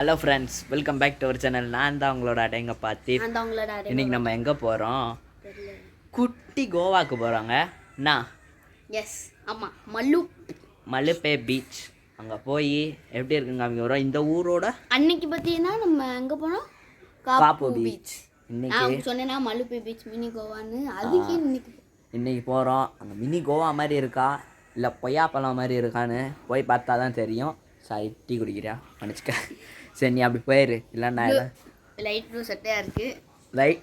Hello friends welcome back to our channel நான் தான் உங்களோட அடைங்க பார்த்து இன்னைக்கு நம்ம எங்கே போகிறோம் குட்டி கோவாக்கு போகிறோங்க என்ன எஸ் ஆமாம் மல்லு. மலுப்பே பீச் அங்கே போய் எப்படி இருக்குங்க அவங்க வரோம் இந்த ஊரோட அன்னைக்கு பார்த்தீங்கன்னா நம்ம எங்கே போனோம்? காப்பு பீச் இன்னைக்கு நான் சொன்னேன்னா மல்லுப்பை பீச் மினி கோவான்னு. அதுக்கு இன்னைக்கு இன்னைக்கு போகிறோம் அங்கே மினி கோவா மாதிரி இருக்கா? இல்லை பொய்யாப்பழம் மாதிரி இருக்கான்னு போய் பார்த்தா தான் தெரியும். சாரி டீ குடிக்கிறியா? மன்னிச்சுக்க. சரி நீ அப்படி போயிரு. இல்லைன்னா லைட் ப்ளூ சட்டையாக இருக்குது லைட்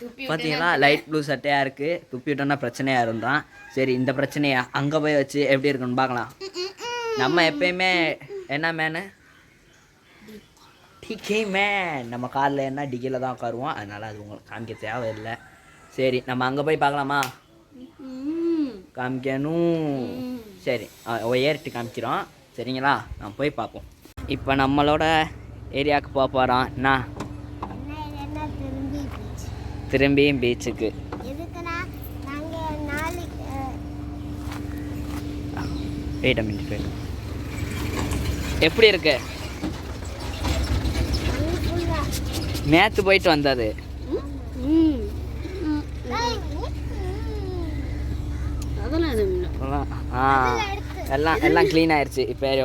துப்பி பார்த்தீங்களா லைட் ப்ளூ சட்டையாக இருக்குது துப்பி விட்டோன்னா பிரச்சனையாக இருந்தான் சரி இந்த பிரச்சனையை அங்கே போய் வச்சு எப்படி இருக்குன்னு பார்க்கலாம். நம்ம எப்பயுமே என்ன மேனு டிகே மேன் நம்ம காரில் என்ன டிக்கியில் தான் உட்காருவோம். அதனால் அது உங்களுக்கு காமிக்க தேவையில்லை. சரி நம்ம அங்கே போய் பார்க்கலாமா? காமிக்கணும். சரி ஏறிட்டு காமிக்கிறோம். சரிங்களா? நான் போய் பார்ப்போம். இப்போ நம்மளோட ஏரியாவுக்கு போக போகிறோம் என்ன திரும்பியும் பீச்சுக்கு. வெயிட் மினிட் எப்படி இருக்கு? நேற்று போயிட்டு வந்தது. எல்லாம் எல்லாம் க்ளீன் ஆயிடுச்சு இப்போ ஏறி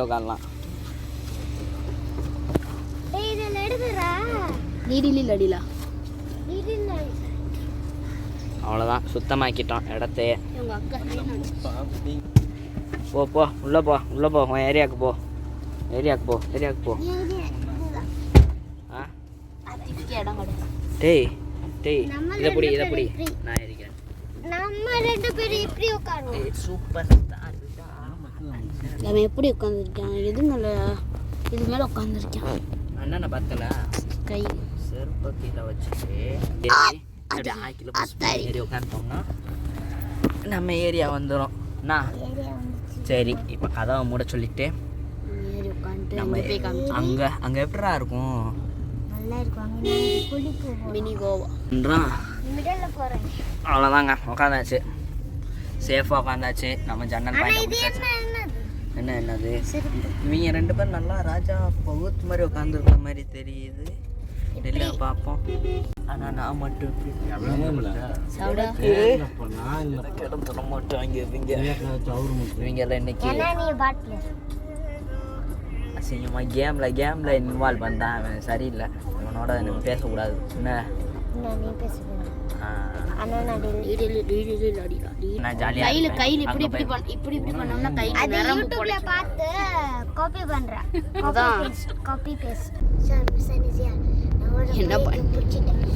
நீடிலி லடிலா அவ்வளோதான் சுத்தமாக்கிட்டோம் இடத்தையே. போ போ. உள்ளே போ. உள்ளே போ. உன் ஏரியாவுக்கு போ. ஏரியாவுக்கு போ. ஏரியாவுக்கு போ. ஆ? டேய் டேய் இதை பிடி இதை பிடி. நான் ஏறிக்கிறேன். நம்ம ரெண்டு பேரும் இப்படி உட்காருவோம் சூப்பர் அவன் எப்படி உட்காந்துருக்கான் எது மேலே இது மேலே உட்காந்துருக்கான் அண்ணனை பார்த்தல? கை. செருப்பை கீழே வச்சுட்டு ஆக்கில ஏறி உட்காந்துட்டோம்னா நம்ம ஏரியா வந்துடும் என்ன சரி இப்போ கதவை மூட சொல்லிட்டு நம்ம அங்கே அங்கே எப்படிடா இருக்கும்? அவ்வளோதாங்க உட்காந்தாச்சு. சேஃபாக உட்காந்தாச்சு. நம்ம ஜன்னல் பாயிண்ட் என்ன என்னது? இவங்க ரெண்டு பேரும் நல்லா ராஜா பகுத் மாதிரி உட்காந்துருக்க மாதிரி தெரியுது. இல்லை பார்ப்போம். ஆனால் நான் மட்டும் சாப்பிடா கிடந்துட மாட்டாங்க இவங்க இவங்க எல்லாம் இன்னைக்கு அசிங்கமாக கேமில் கேமில் இன்வால்வ் பண்ணான் அவன். சரியில்லை. இவனோட நம்ம பேசக்கூடாது. என்ன? ஆனால் நான் ஜாலியாக கையில் கையில் இப்படி இப்படி பண்ண இப்படி இப்படி பண்ணோம்னா கைக்கு அது யூடியூப்ல பார்த்து காப்பி பண்றேன். அதான். காப்பி பேஸ்ட் சரி சரி சரி என்ன பண்ண-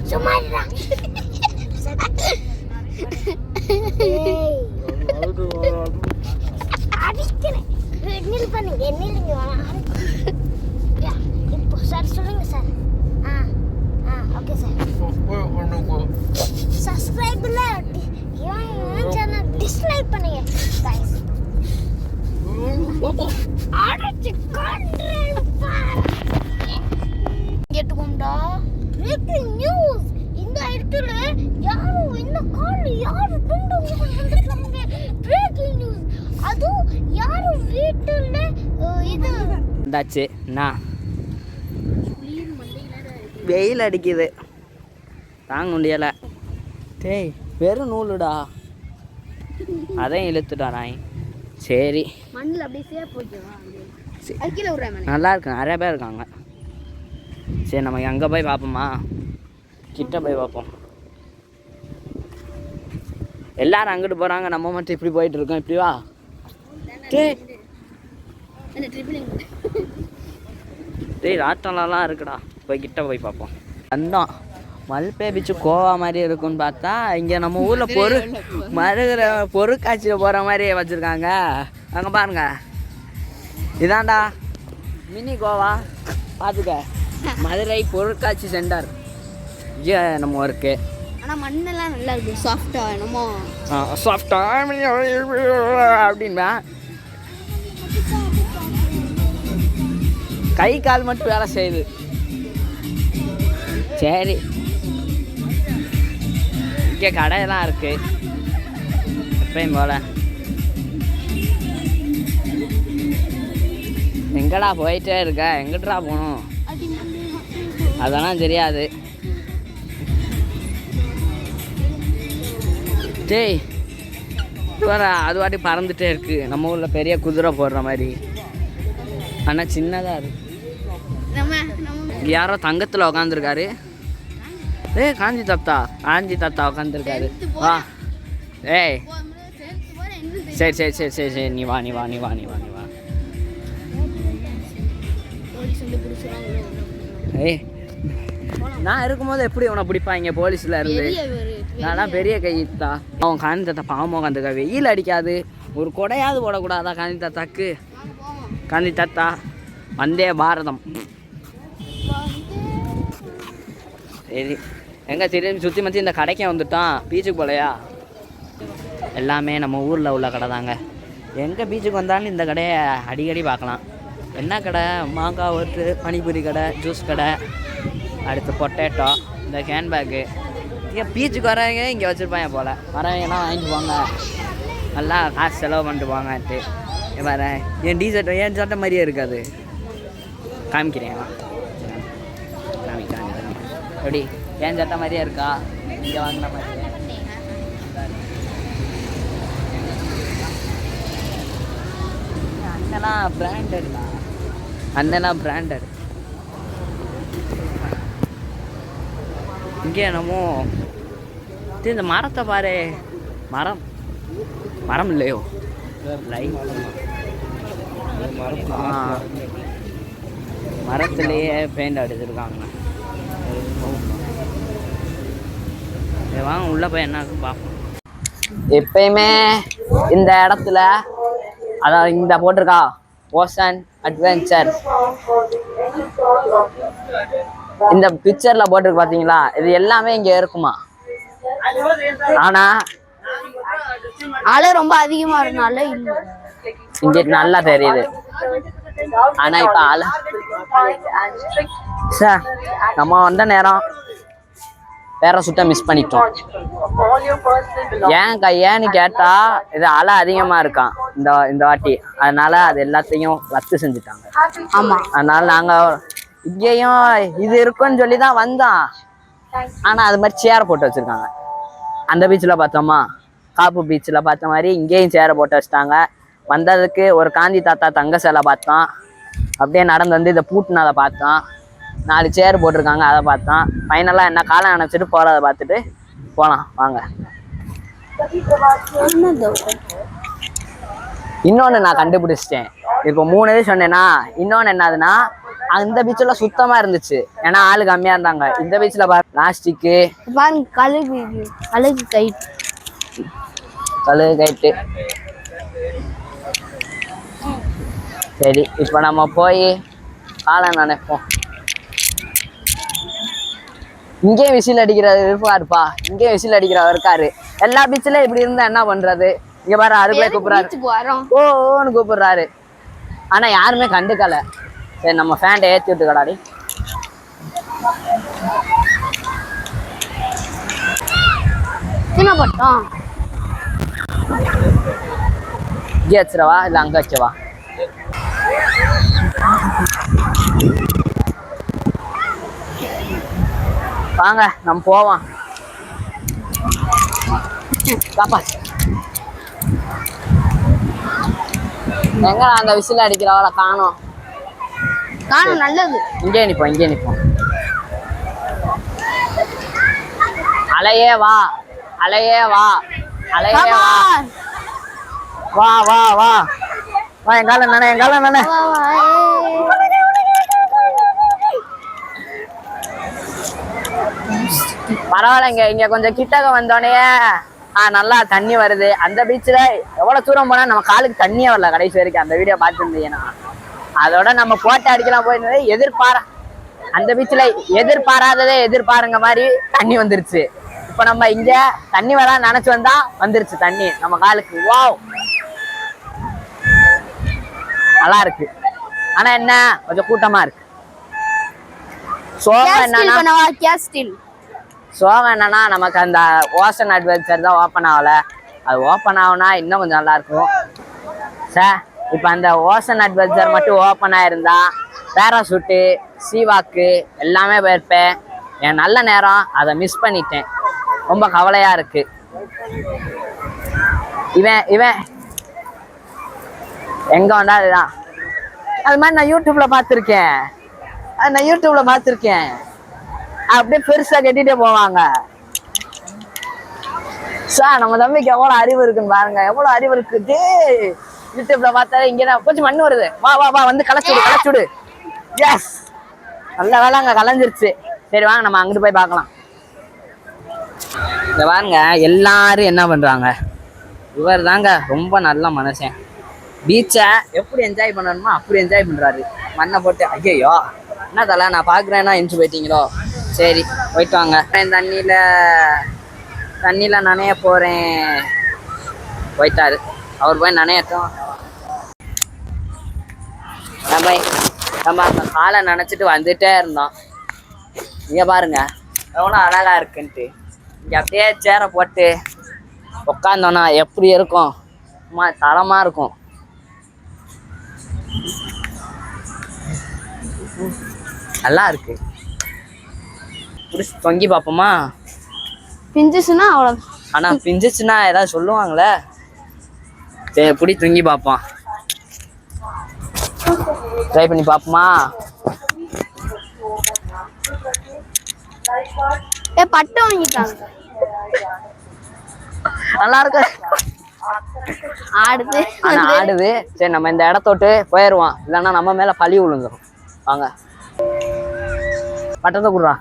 சும்மா அடிக்கிறேன். நில் பண்ணுங்க நில்லுங்க இப்போ சார் சொல்லுங்க சார். ஆ ஆ ஓகே சார். சப்ஸ்கிரைப்ல ஏன் சேனல் டிஸ்லைக் பண்ணுங்க கேட்டுக்கோண்டா பிரேக்கிங் நியூஸ் இந்த இடத்துல யாரும் இந்த கால் யாரு துண்டு வந்துருக்காங்க பிரேக்கிங் நியூஸ் அதுவும் யாரும் வீட்டுல இது? இருந்தாச்சு என்ன வெயில் அடிக்குது. தாங்க முடியலை. டேய் வெறும் நூலுடா. அதையும் இழுத்துட்டா நாய். சரி. மண்ணில் அப்படியே மேலே நல்லா இருக்கு நிறைய பேர் இருக்காங்க. சரி நம்ம அங்கே போய் பார்ப்போமா? கிட்ட போய் பார்ப்போம். எல்லாரும் அங்கிட்டு போகிறாங்க நம்ம மட்டும் இப்படி போயிட்டு இருக்கோம். இப்படி வா. டேய். ராட்டம்லாம் இருக்குடா. போய் கிட்ட போய் பார்ப்போம். வந்தோம். மல்பே பீச்சு கோவா மாதிரி இருக்கும்னு பார்த்தா இங்கே நம்ம ஊரில் பொரு மருகிற பொருட்காட்சியில் போகிற மாதிரி வச்சுருக்காங்க. அங்கே பாருங்க. இதான்டா. மினி கோவா. பார்த்துக்க. மதுரை பொருட்காட்சி சென்டர் இங்கே நம்ம ஒர்க்கு ஆனால் மண்ணெல்லாம் நல்லா இருக்குது சாஃப்டாக என்னமோ. சாஃப்டா அப்படின்பா. கை கால் மட்டும் வேலை செய்யுது. சரி. இங்கே கடையெல்லாம் இருக்கு. எப்பயும் போல. எங்கடா போயிட்டே இருக்க? எங்கிட்டடா போகணும்? அதெல்லாம் தெரியாது. டேய் வர அது வாட்டி பறந்துட்டே இருக்கு. நம்ம ஊரில் பெரிய குதிரை போடுற மாதிரி. ஆனால் சின்னதாக இருக்கு. யாரோ தங்கத்தில் உக்காந்துருக்காரு. ஏய் காஞ்சி தாத்தா காஞ்சி தாத்தா உக்காந்துருக்காரு. வா. ஏய். சரி சரி சரி சரி சரி நீ வா நீ வா நீ வா நீ வா நீ வா. ஏய் நான் இருக்கும்போது எப்படி உன்னை பிடிப்பாங்க போலீஸில் இருந்து? நான்லாம் பெரிய கைத்தா. அவன் காந்தி தாத்தா பாவம் உட்காந்துருக்கா வெயில் அடிக்காது. ஒரு கொடையாவது போடக்கூடாதா காந்தி தாத்தாக்கு? காந்தி தாத்தா வந்தே பாரதம். சரி. எங்க திரும்பி சுற்றி மத்தி இந்த கடைக்கு வந்துட்டோம் பீச்சுக்கு போலையா? எல்லாமே நம்ம ஊரில் உள்ள கடை தாங்க. எங்கே பீச்சுக்கு வந்தாலும் இந்த கடையை அடிக்கடி பார்க்கலாம். என்ன கடை? மாங்காய் ஒட்டு பனிபூரி கடை ஜூஸ் கடை. அடுத்து பொட்டேட்டோ இந்த ஹேண்ட்பேக்கு. இங்கே பீச்சுக்கு வரவங்க இங்கே வச்சுருப்பாங்க போல். வரவங்கலாம் வாங்கிட்டு போங்க. நல்லா காசு செலவு பண்ணிட்டு போங்கன்ட்டு. வேறு வரேன் என் டிஷர்ட் என் சட்டை மாதிரியே இருக்காது. காமிக்கிறேன். வா. எப்படி? என் சட்டை மாதிரியே இருக்கா? இங்கே வாங்கின மாதிரி அண்ணனா பிராண்டட் அண்ணனா பிராண்டட் இங்கே என்னமோ இந்த மரத்தை பாரு. மரம். மரம் இல்லையோ? மரத்துலேயே பெயிண்ட் அடிச்சிருக்காங்க. சரி, வாங்க உள்ள போய் என்ன பார்ப்போம். எப்பயுமே இந்த இடத்துல அதான் இந்த போட்டிருக்கா ஓசன் அட்வென்ச்சர் இந்த பிக்சர்ல போட்டிருக்கு பாத்தீங்களா? இது எல்லாமே இங்க இருக்குமா? ஆனா அலை ரொம்ப அதிகமா இருக்கனால இங்க நல்லா தெரியுது. ஆனா இப்ப ஆள சே, நம்ம வந்த நேரம் வேற சுட்ட மிஸ் பண்ணிட்டோம். ஏன் ஏன்னு கேட்டா இது அலை அதிகமா இருக்கான். இந்த இந்த வாட்டி. அதனால அது எல்லாத்தையும் ரத்து செஞ்சுட்டாங்க. ஆமா. அதனால நாங்க இங்கேயும் இது இருக்கும்னு சொல்லி தான் வந்தோம் ஆனால் அது மாதிரி சேர் போட்டு வச்சுருக்காங்க. அந்த பீச்சில் பார்த்தோமா? காப்பு பீச்சில் பார்த்த மாதிரி இங்கேயும் சேரை போட்டு வச்சிட்டாங்க. வந்ததுக்கு ஒரு காந்தி தாத்தா தங்க சேலை பார்த்தோம் அப்படியே நடந்து வந்து இதை பூட்டினதை பார்த்தோம் நாலு சேர் போட்டிருக்காங்க அதை பார்த்தோம் ஃபைனலாக என்ன காலம் அணைச்சிட்டு போகிறத பார்த்துட்டு போகலாம் வாங்க. இன்னொன்று நான் கண்டுபிடிச்சிட்டேன். இப்போ மூணு இது சொன்னேன்னா இன்னொன்று என்னதுன்னா அந்த பீச்சில் சுத்தமாக இருந்துச்சு. ஏன்னா ஆள் கம்மியாக இருந்தாங்க. இந்த பீச்சில் பாரு பிளாஸ்டிக்கு பாருங்க கழுகு. கழுகு கைட் கழுகு கைட்டு சரி இப்போ நம்ம போய் காலை நினைப்போம். இங்கேயும் விசில் அடிக்கிறது இருப்பாருப்பா இங்கேயும் விசில் அடிக்கிறவர் இருக்காரு. எல்லா பீச்சிலும் இப்படி இருந்தா என்ன பண்றது? இங்க பாரு அதுக்குள்ளே கூப்பிடுறாரு. ஓன்னு கூப்பிடுறாரு. ஆனா யாருமே கண்டுக்கல. சரி நம்ம ஃபேண்டை ஏத்தி விட்டுக்கடாடி சின்ன பட்டம். இங்கே வச்சிடவா இல்ல அங்க வச்சவா வாங்க நம்ம போவோம். பாப்பா எங்க அந்த விசில் அடிக்கிறவளை காணோம். காணும் நல்லது. இங்கே நிப்போம் இங்கே நிப்போம். அலையே வா அலையே வா அலையே வா. வா வா வா. வா எங்கால நானே எங்கால நானே பரவாயில்லைங்க இங்க கொஞ்சம் கிட்டக்க வந்தோடனே ஆ நல்லா தண்ணி வருது. அந்த பீச்ல எவ்வளவு தூரம் போனா நம்ம காலுக்கு தண்ணியே வரல கடைசி வரைக்கும். அந்த வீடியோ பார்த்துருந்தீங்கன்னா. அதோட நம்ம போட்டோ அடிக்கலாம் போயிருந்தது எதிர்பார அந்த பீச்ல எதிர்பாராததே எதிர்பாருங்க மாதிரி தண்ணி வந்துருச்சு. இப்ப நம்ம இங்க தண்ணி வரா நினைச்சு வந்தா வந்துருச்சு தண்ணி. நம்ம காலுக்கு வாவ் நல்லா இருக்கு. ஆனா என்ன? கொஞ்சம் கூட்டமா இருக்கு. சோகம் என்னன்னா சோகம் என்னன்னா நமக்கு அந்த ஓசன் அட்வென்ச்சர் தான் ஓப்பன் ஆகல. அது ஓப்பன் ஆகுனா இன்னும் கொஞ்சம் நல்லா இருக்கும். சார் இப்போ அந்த ஓசன் அட்வென்ச்சர் மட்டும் ஓப்பன் ஆயிருந்தா பேராசூட்டு சீவாக்கு எல்லாமே போயிருப்பேன். என் நல்ல நேரம் அதை மிஸ் பண்ணிட்டேன். ரொம்ப கவலையா இருக்கு. இவன் இவன். எங்க வந்தா அதுதான்? அது மாதிரி நான் யூடியூப்ல பார்த்துருக்கேன். அது நான் யூடியூப்ல பார்த்துருக்கேன். அப்படியே பெருசா கட்டிகிட்டே போவாங்க. சார் நம்ம தம்பிக்கு எவ்வளோ அறிவு இருக்குன்னு பாருங்க. எவ்வளோ அறிவு இருக்குது. யூடியூப்ல பார்த்தாரு இங்க தான் கொஞ்சம் மண்ணு வருது. வா வா வா வந்து களைச்சுடு களைச்சுடு எஸ் நல்ல வேலை அங்கே கலைஞ்சிருச்சு. சரி வாங்க நம்ம அங்கிட்டு போய் பார்க்கலாம். இந்த பாருங்க எல்லாரும் என்ன பண்றாங்க? இவர் தாங்க ரொம்ப நல்ல மனுஷன். பீச்சை எப்படி என்ஜாய் பண்ணணுமோ அப்படி என்ஜாய் பண்றாரு. மண்ணை போட்டு ஐயையோ என்ன தலை நான் பார்க்குறேன்னா எஞ்சி போயிட்டீங்களோ? சரி போயிட்டு வாங்க. தண்ணியில் தண்ணியில் நனைய போகிறேன் போயிட்டாரு. அவர் போய் நனையட்டும். நம்ம நம்ம அந்த காலை நினச்சிட்டு வந்துட்டே இருந்தோம். இங்கே பாருங்க எவ்வளோ அழகா இருக்குன்ட்டு. இங்கே அப்படியே சேரை போட்டு உட்காந்தோன்னா எப்படி இருக்கும்? சும்மா தரமாக இருக்கும். நல்லா இருக்கு. பிடிச்சி தொங்கி பார்ப்போமா? பிஞ்சுச்சுன்னா அவ்வளோ ஆனா பிஞ்சிச்சுன்னா ஏதாவது சொல்லுவாங்களே? சரி பிடி தொங்கி பார்ப்போம். ட்ரை பண்ணி பார்ப்போமா ஏ பட்டை வாங்கிட்டாங்க. நல்லா இருக்கு ஆடுது. ஆனா ஆடுது. சரி நம்ம இந்த இடத்தோட்டு போயிடுவோம் இல்லைன்னா நம்ம மேல பழி விழுந்துரும். வாங்க. பட்டத்தை குடுறா.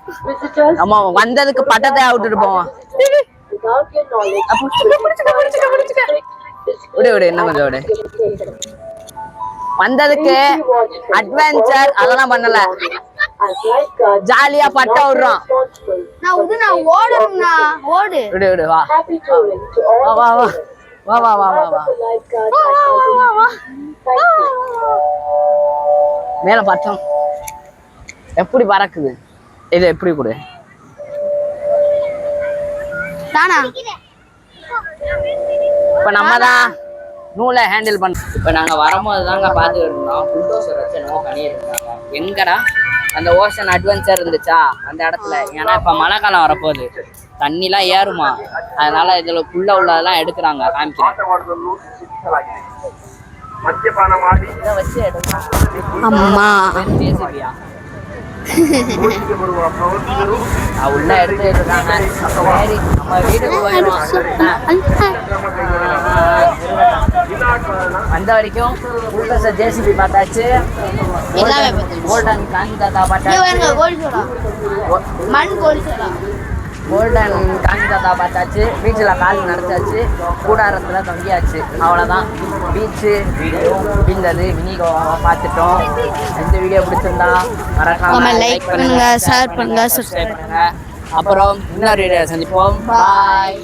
நம்ம வந்ததுக்கு பட்டத்தை விட்டுட்டு போவோம். விடு விடு இன்னும் கொஞ்சம் விடு. வந்ததுக்கு அட்வென்ச்சர் அதெல்லாம் பண்ணல. ஜாலியா பட்டை விடுறோம். நான் விடு நான் ஓடணும்னா ஓடு. விடு விடு வா. வா வா வா வா. வா வா வா வா மேல பட்டம். எப்படி பறக்குது? இது எப்படி கொடு? தானா? இப்ப நம்ம தான் நூலை ஹேண்டில் பண்ண இப்ப நாங்க வரும்போது தாங்க பார்த்து இருந்தோம் புல்டோசர் வச்சு என்னவோ பண்ணியிருந்தாங்க எங்கடா அந்த ஓஷன் அட்வென்ச்சர் இருந்துச்சா அந்த இடத்துல ஏன்னா இப்ப மழை காலம் வரப்போகுது தண்ணிலாம் ஏறுமா அதனால இதுல புள்ள உள்ளதெல்லாம் எடுக்கிறாங்க காமிக்கிறேன் அம்மா பேசுவியா நான் உள்ள எடுத்து இருக்காங்க நம்ம வீட்டுக்கு போயிடுவோம் வந்த வரைக்கும் புல்டோசர் ஜேசிபி பார்த்தாச்சு. எல்லாமே. கோல்டன் காந்தி தாத்தா பார்த்தாச்சு. மண் கோல்டன் காந்தி தாத்தா பார்த்தாச்சு. பீச்சில் கால் நடத்தாச்சு. கூடாரத்தில் தொங்கியாச்சு. அவ்வளோதான் பீச்சு வீடியோ முடிந்தது. மினி பார்த்துட்டோம். இந்த வீடியோ பிடிச்சிருந்தா மறக்காம like பண்ணுங்க, share பண்ணுங்க, சப்ஸ்கிரைப் பண்ணுங்க. அப்புறம் இன்னொரு வீடியோ சந்திப்போம். பாய்